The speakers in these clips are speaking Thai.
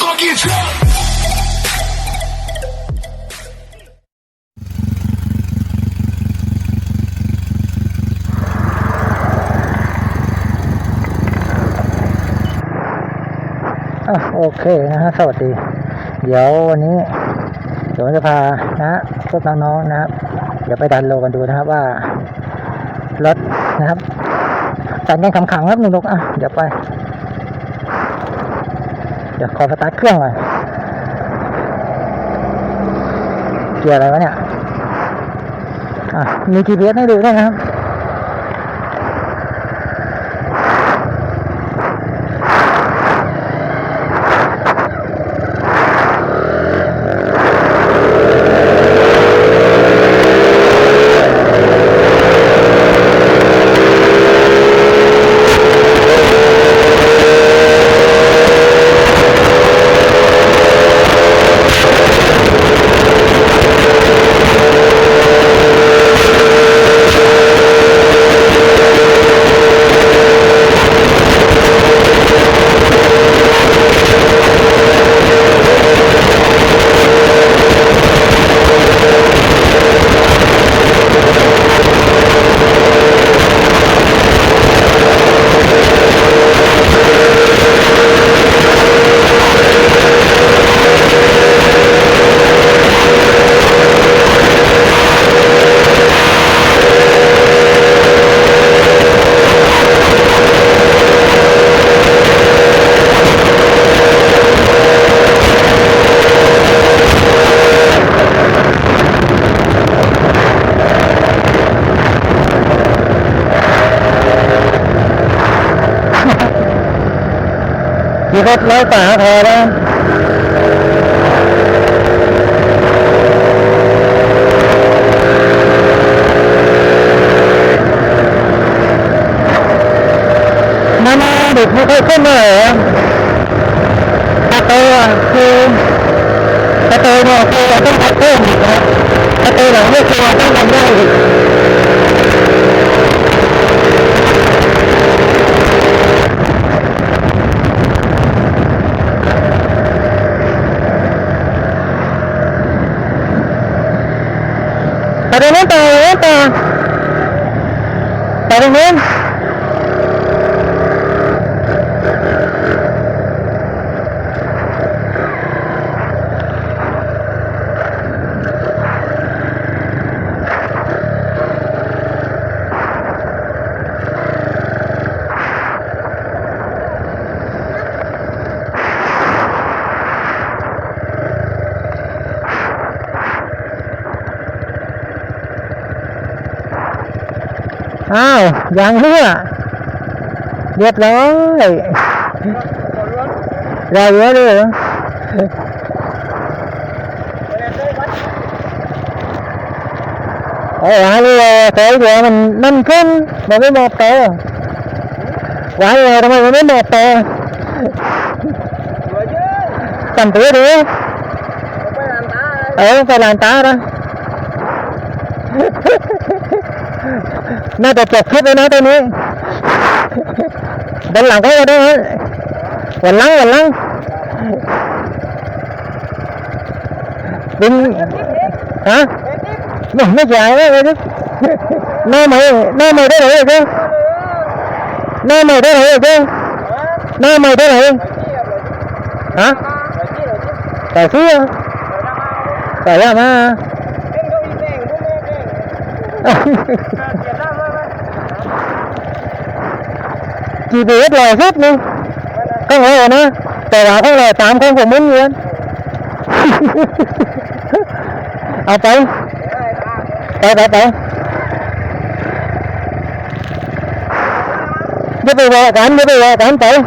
fucking truck. อะโอเคนะฮะสวัสดี เดี๋ยววันนี้ เดี๋ยวจะพานะพวกน้องๆนะครับ เดี๋ยวไปดันโลกันดูนะครับว่ารถนะครับดันยังขำๆครับหนุกๆอะเดี๋ยวไป เดี๋ยวขอสตาร์ทเครื่องก่อนเกียร์อะไรวะเนี่ย อะ มี GPS ให้ดูด้วยนะครับ มีรถร้อยฝาพอแล้วมามาเด็กไม่ค่อยขึ้นเลยเหรอตะโตอะคือตะโตเนี่ยคือต้องตัดเพิ่มอีกนะตะโตหลังไม่คือเร তো อ้าวยังเพื่อเรียบร้อยเราเยอะเลยเหรอโอ้หวานเลยเต๋อเดี๋ยวมันนั่นขึ้นมันไม่บอกเต๋อหวานเลยทำไมมันไม่บอกเต๋อจำตัวดิเออไปลานตาละ น่าจะจบคลิปแล้วนะตัวนี้ด้านหลังก็ได้ฮะวันหลังวันหลังเป็นฮะไม่ไม่ใช่เลยดิหน้าใหม่หน้าใหม่ได้ไหนกันหน้าใหม่ได้ไหนกันหน้าใหม่ได้ไหนฮะแต่เสื้อแต่ละมา chị bị hết lò hết luôn không hồ nữa tài là không là tám không của muốn luôn à tay tay tay tay biết bây giờ cán biết bây giờ cán tay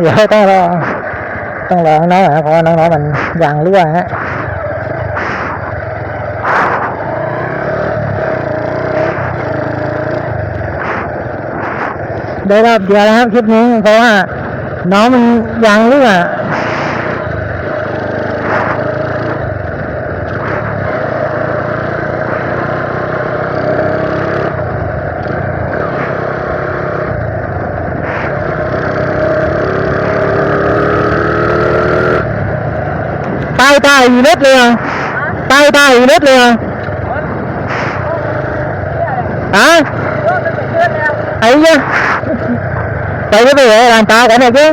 เดี๋ยวต้องรอต้องรอน้องๆนะเพราะน้องๆมันยางรั่วฮะได้รอบเดียวแล้วครับคลิปนี้เพราะว่าน้องมันยางรั่ว tay unit liền tay tay unit liền hả? Ấy chứ tại cái gì làm tao cái này chứ.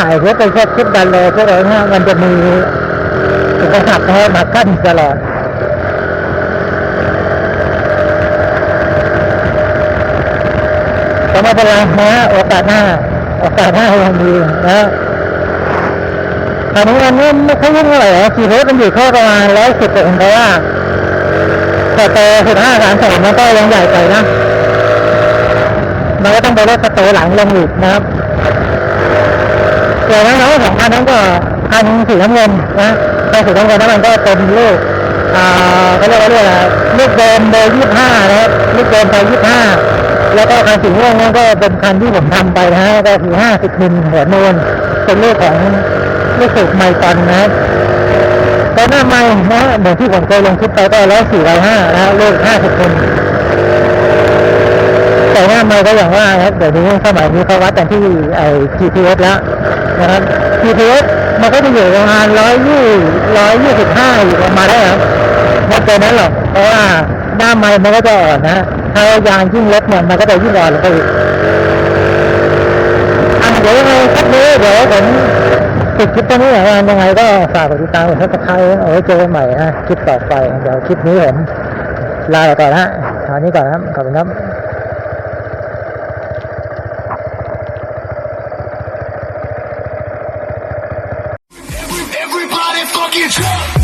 ถ่ายเพื่อเป็นแค่คลิปดันเลยพวกเราเนี่ยมันจะมีอุปสรรคนะฮะมากั้นตลอดก็ไม่เป็นไรนะโอกาสหน้าโอกาสหน้ายังมีนะตอนนี้มันไม่ไม่ค่อยยุ่งเท่าไหร่ขี่รถมันอยู่แค่ประมาณร้อยสิบเองเพราะว่าแต่โตสิบห้าสามสองมันก็ยังใหญ่ไปนะมันก็ต้องไปลดสเตอหลังลงอีกนะครับ ส่วนน้องๆของคันนั้นก็คันสีน้ำเงินนะคันสีน้ำเงินนั้นมันก็เป็นลูกอ่าเขาเรียกว่าเรียกอะไรลูกเดิมเบอร์ยี่ห้านะครับลูกเดิมเบอร์ยี่ห้าแล้วก็คันสีม่วงนั้นก็เป็นคันที่ผมทำไปนะฮะก็คือห้าสิบมิลหัวนูนเป็นลูกของลูกสูบไมตอนนะครับก็หน้าไม้นะเหมือนที่ผมเคยลงคลิปไปก็ร้อยสี่ร้อยห้านะฮะลูกห้าสิบมิลแต่ว่ามันก็อย่างว่าครับเดี๋ยวนี้สมัยนี้เขาวัดกันที่ไอ้ GPS แล้ว นะครับ GPS มันก็จะอยู่ประมาณร้อยยี่ร้อยยี่สิบห้าอยู่ประมาณได้ครับไม่เกินนั้นหรอก เพราะว่าหน้าไม้มันก็จะอ่อนนะถ้ายางยิ่งเล็กเนี่ยมันก็จะยิ่งอ่อนลงไปอีกอะเดี๋ยวยังไงคลิปนี้เดี๋ยวผมปิดคลิปตรงนี้อย่างยังไงก็ฝากกดติดตามกดซับสไครต์เอาไว้เจอกันใหม่นะคลิปต่อไป เดี๋ยวคลิปนี้ผมลาไปก่อนนะตอนนี้ก่อนนะครับ ขอบคุณครับ Mortgage.